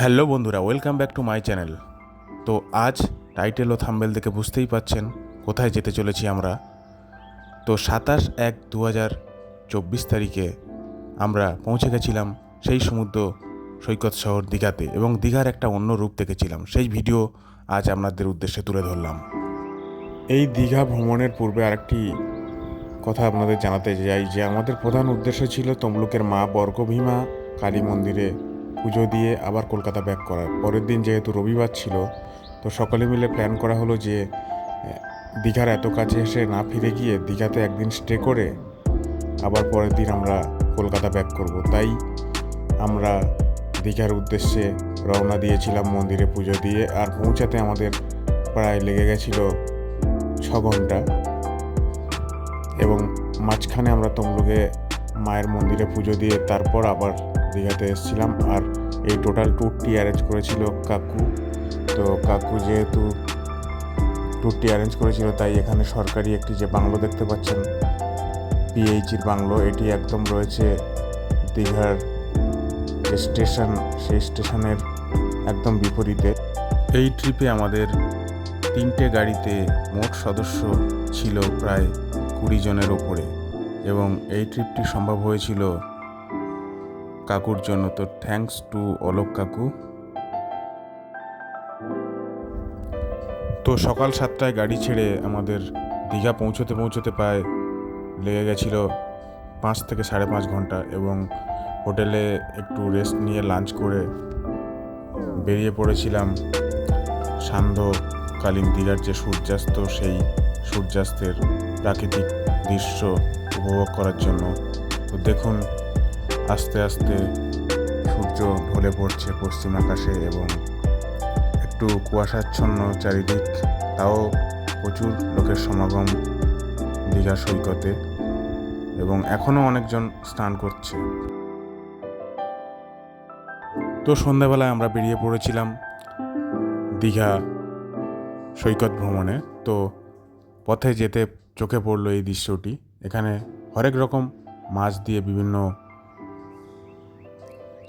Hello বন্ধুরা welcome back to my channel তো আজ টাইটেল ও থাম্বেল দেখে বুঝতেই পাচ্ছেন কোথায় যেতে চলেছি আমরা। তো সাতাশ এক দু হাজার চব্বিশ তারিখে আমরা পৌঁছে গেছিলাম সেই সমুদ্র সৈকত শহর দীঘাতে এবং দীঘার একটা অন্য রূপ দেখেছিলাম। সেই ভিডিও আজ আপনাদের উদ্দেশ্যে তুলে ধরলাম। এই দীঘা ভ্রমণের পূর্বে আরেকটি কথা আপনাদের জানাতে চাই যে, আমাদের প্রধান উদ্দেশ্য ছিল তমলুকের মা বর্গভীমা কালী মন্দিরে পুজো দিয়ে আবার কলকাতা ব্যাক করার। পরের দিন যেহেতু রবিবার ছিল, তো সকলে মিলে প্ল্যান করা হলো যে দীঘার এত কাছে এসে না ফিরে গিয়ে দীঘাতে একদিন স্টে করে আবার পরের দিন আমরা কলকাতা ব্যাক করব। তাই আমরা দীঘার উদ্দেশ্যে রওনা দিয়েছিলাম মন্দিরে পুজো দিয়ে আর পৌঁছাতে আমাদের প্রায় লেগে গেছিল ছ ঘণ্টা। এবং মাঝখানে আমরা তমলুকে মায়ের মন্দিরে পুজো দিয়ে তারপর আবার দীঘাতে এসেছিলাম আর এই টোটাল ট্যুরটি অ্যারেঞ্জ করেছিল কাকু। তো কাকু যেহেতু ট্যুরটি অ্যারেঞ্জ করেছিল, তাই এখানে সরকারি একটি যে বাংলো দেখতে পাচ্ছেন পিএইচির বাংলো, এটি একদম রয়েছে দীঘার যে স্টেশন সেই স্টেশনের একদম বিপরীতে। এই ট্রিপে আমাদের তিনটে গাড়িতে মোট সদস্য ছিল প্রায় কুড়ি জনের ওপরে এবং এই ট্রিপটি সম্ভব হয়েছিল কাকুর জন্য তো থ্যাঙ্কস টু অলোক কাকু। তো সকাল সাতটায় গাড়ি ছেড়ে আমাদের দীঘা পৌঁছতে পৌঁছতে প্রায় লেগে গেছিল পাঁচ থেকে সাড়ে পাঁচ ঘণ্টা এবং হোটেলে একটু রেস্ট নিয়ে লাঞ্চ করে বেরিয়ে পড়েছিলাম সান্ধ্যকালীন দীঘার যে সূর্যাস্ত, সেই সূর্যাস্তের প্রাকৃতিক দৃশ্য উপভোগ করার জন্য। তো দেখুন আস্তে আস্তে সূর্য ঢলে পড়ছে পশ্চিম আকাশে এবং একটু কুয়াশাচ্ছন্ন চারিদিক, তাও প্রচুর লোকের সমাগম দীঘা সৈকতে এবং এখনও অনেকজন স্নান করছে। তো সন্ধ্যাবেলায় আমরা বেরিয়ে পড়েছিলাম দীঘা সৈকত ভ্রমণে। তো পথে যেতে চোখে পড়ল এই দৃশ্যটি। এখানে হরেক রকম মাছ দিয়ে বিভিন্ন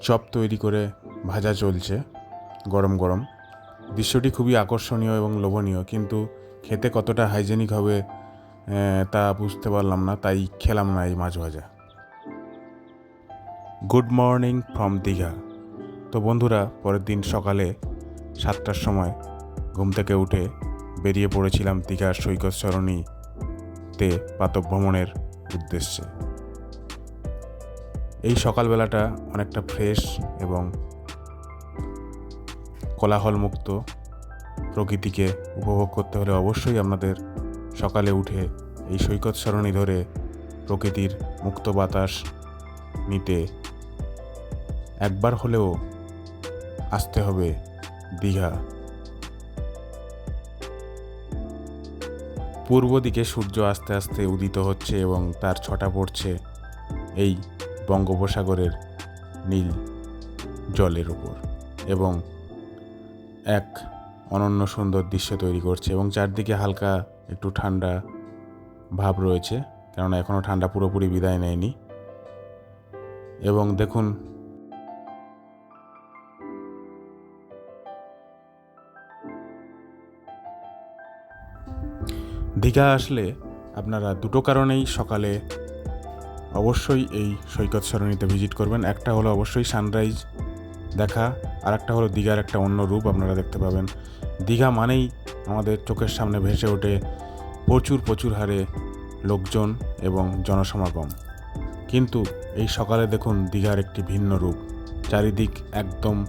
চপ তৈরি করে ভাজা চলছে, গরম গরম। দৃশ্যটি খুবই আকর্ষণীয় এবং লোভনীয়, কিন্তু খেতে কতটা হাইজেনিক হবে তা বুঝতে পারলাম না, তাই খেলাম না এই মাছ ভাজা গুড মর্নিং ফ্রম দীঘা। তো বন্ধুরা, পরের দিন সকালে সাতটার সময় ঘুম থেকে উঠে বেরিয়ে পড়েছিলাম দীঘার সৈকত সরণিতে প্রাতভ্রমণের উদ্দেশ্যে। এই সকালবেলাটা অনেকটা ফ্রেশ এবং কোলাহলমুক্ত প্রকৃতিকে উপভোগ করতে হলে অবশ্যই আপনাদের সকালে উঠে এই সৈকত সরণি ধরে প্রকৃতির মুক্ত বাতাস নিতে একবার হলেও আসতে হবে দীঘা। পূর্ব দিকে সূর্য আস্তে আস্তে উদিত হচ্ছে এবং তার ছটা পড়ছে এই বঙ্গোপসাগরের নীল জলের উপর এবং এক অনন্য সুন্দর দৃশ্য তৈরি করছে এবং চারদিকে হালকা একটু ঠান্ডা ভাব রয়েছে, কেননা এখনও ঠান্ডা পুরোপুরি বিদায় নেয়নি। এবং দেখুন, দীঘা আসলে আপনারা দুটো কারণেই সকালে অবশ্যই এই সৈকত সরণিতে ভিজিট করবেন। একটা হলো অবশ্যই সানরাইজ দেখা আর একটা হলো দীঘার একটা অন্য রূপ আপনারা দেখতে পাবেন। দীঘা মানেই আমাদের চোখের সামনে ভেসে ওঠে প্রচুর প্রচুর হারে লোকজন এবং জনসমাগম। কিন্তু এই সকালে দেখুন দীঘার একটি ভিন্ন রূপ, চারিদিক একদম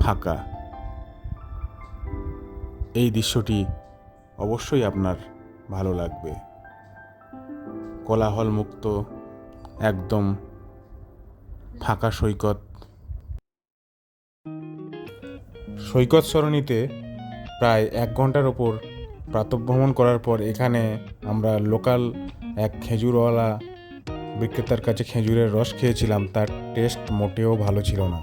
ফাঁকা। এই দৃশ্যটি অবশ্যই আপনার ভালো লাগবে। কোলাহল মুক্ত একদম ফাঁকা সৈকত। সৈকত সরণিতে প্রায় এক ঘণ্টার ওপর প্রাতভ্রমণ করার পর এখানে আমরা লোকাল এক খেজুরওয়ালা বিক্রেতার কাছে খেজুরের রস খেয়েছিলাম। তার টেস্ট মোটেও ভালো ছিল না।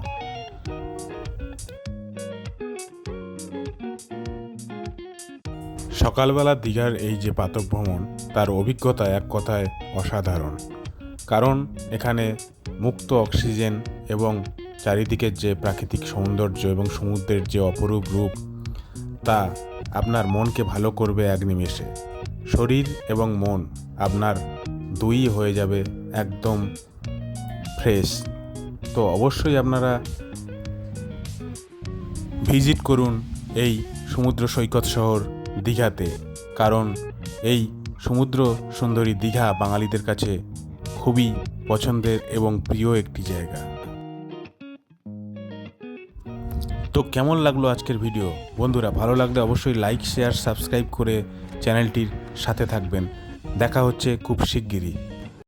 সকালবেলা দীঘার এই যে পাতক ভ্রমণ, তার অভিজ্ঞতা এক কথায় অসাধারণ। কারণ এখানে মুক্ত অক্সিজেন এবং চারিদিকের যে প্রাকৃতিক সৌন্দর্য এবং সমুদ্রের যে অপরূপ রূপ, তা আপনার মনকে ভালো করবে এক নিমেষে। শরীর এবং মন আপনার দুই হয়ে যাবে একদম ফ্রেশ। তো অবশ্যই আপনারা ভিজিট করুন এই সমুদ্র সৈকত শহর দীঘাতে, কারণ এই সমুদ্র সুন্দরী দীঘা বাঙালিদের কাছে খুবই পছন্দের এবং প্রিয় একটি জায়গা। তো কেমন লাগল আজকের ভিডিও? বন্ধুরা, ভালো লাগলে অবশ্যই লাইক শেয়ার সাবস্ক্রাইব করে চ্যানেলটির সাথে থাকবেন। দেখা হচ্ছে খুব শিগগিরই।